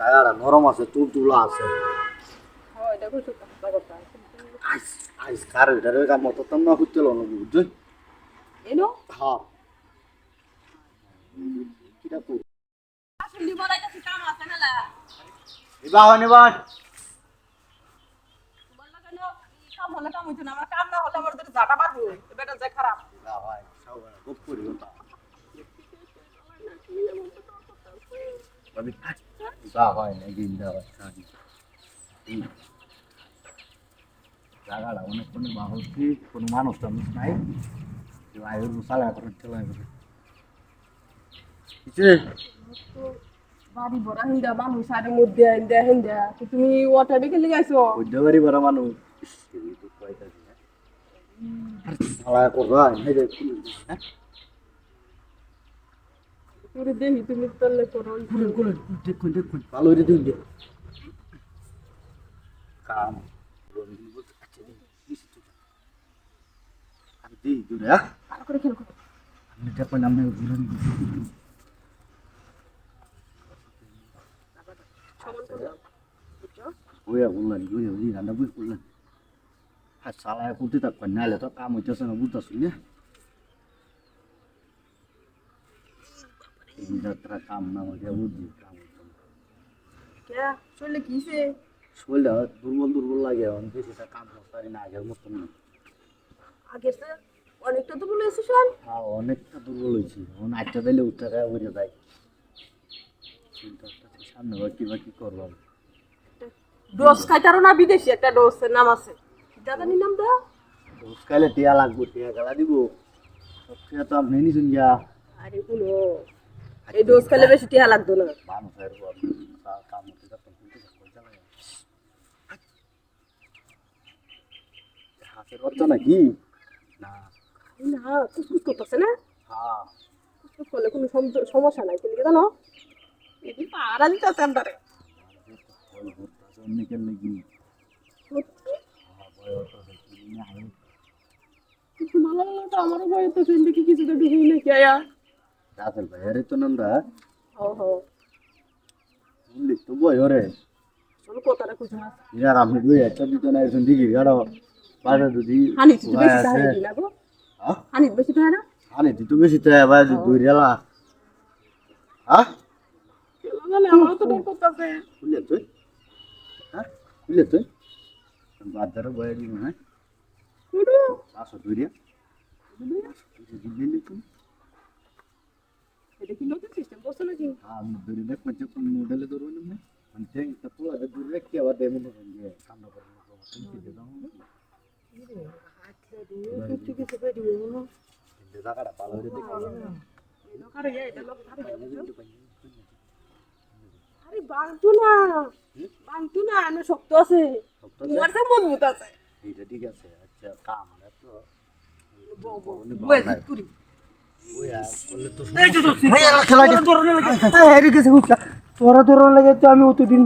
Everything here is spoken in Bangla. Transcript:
জায়গাটা নরম আছে তুল তুলা আছে। হয় তো আইস কার এটার কাম মতো তো না হচ্ছে না বুঝছেন এনো? হ্যাঁ। কিটা করি আসলে কাম আছে না হয় বললা কেন কাম হলে কাম হইতো না আমার কাম না হলে আমার ধরে জাটা বেটা যায় খারাপ। না ভাই সব খুব করি আমি যা হয় না দিন যা হয় সারি জায়গাটা অনেক কোনো বাহতি কোনো মানুষ টানুষ নাই আয়ুর চালা করে চলা করে কিসে বাড়ি বড় হিন্দা মানুষ আর মধ্যে হিন্দা তুমি ওটা বিকেলে গাইছো বুঝতে বড় হ্যাঁ পুরো দেখি তুমি তলে করো খুলেন খুলেন দেখুন দেখুন ভালো করে দিন কাম আমি দিই হ্যাঁ আর করে খেল করো দেখুন আমি ঘুরেন ওয়া বললেন বললেন হ্যাঁ চালায় করতে থাকবেন নাহলে তো কাম হইতেছে না বুঝতেছি না? যাত্রা কাম না হয়ে বুঝি কাম হইতো না কে চলে কিছে শরীরটা দুর্বল দুর্বল লাগে এখন বেশিটা কাম করতে পারি না আগের মতন। না আগের অনেকটা তো বলে এসে শোন। হ্যাঁ অনেকটা দুর্বল হয়েছি। এখন আটটা দিলে উঠতে গায়ে উড়ে যায়। সামনে বা কি বা কি করব। ডোজ খাইতারো না বিদেশি একটা ডোজ নাম আছে। দাদানি নাম দা রোজ খাইলে টিয়া লাগবো টিয়া গেলা দিব। সব টিয়া তো আপনি নিছেন গিয়া। আরে কোনো এই ডোজ খেলে বেশি টিহা লাগতো না। হাতের সমস্যা নাই, কিন্তু জানো? এটি পাড়া দিতেছে কিন্তু ভালো লাগল তো আমারও ভয় হতেছে দেখি কিছু তো ঢুকুই নাকি আয়া। রাতের ভাইয়ারে তো নামটা ও হো শুনলি তো ভয় হরে চলো কথাটা খুঁজে মাছ ইয়ার আপনি দুই একটা দিতে না এসে দিঘি গাড়ো বাইরে যদি হানি তো ভয় বেশি আছে থাকে না গো হ্যাঁ হানি বেশি থাকে না হানি তুই তো বেশি তো এবার দুই রেলা হ্যাঁ কেন জানে আমারও তো ডর করতেছে খুললে তুই হ্যাঁ খুললে তুই বাজারে বয়ে দিব হ্যাঁ শুধু পাঁচশো দুই রে দিল্লি তুই এটা কি নতুন সিস্টেম করছ নাকি আমি ধরে দেখ মানে কোন মডেলে ধরবো না মানে ঠিক তা পুরো দূর রেখে আবার দেবো না। ঠান্ডা করে দিতে দাও কিছু কিছু বেরিয়ে না জায়গাটা ভালো করে দেখে। লোকারে এটা লোক আরে বাংতু না। বাংতু না না শক্ত আছে। তোমার তো মজবুত আছে। এইটা ঠিক আছে আচ্ছা কাম তো বুঝ পুরি তোরা তোর লাগে তো আমি অতদিন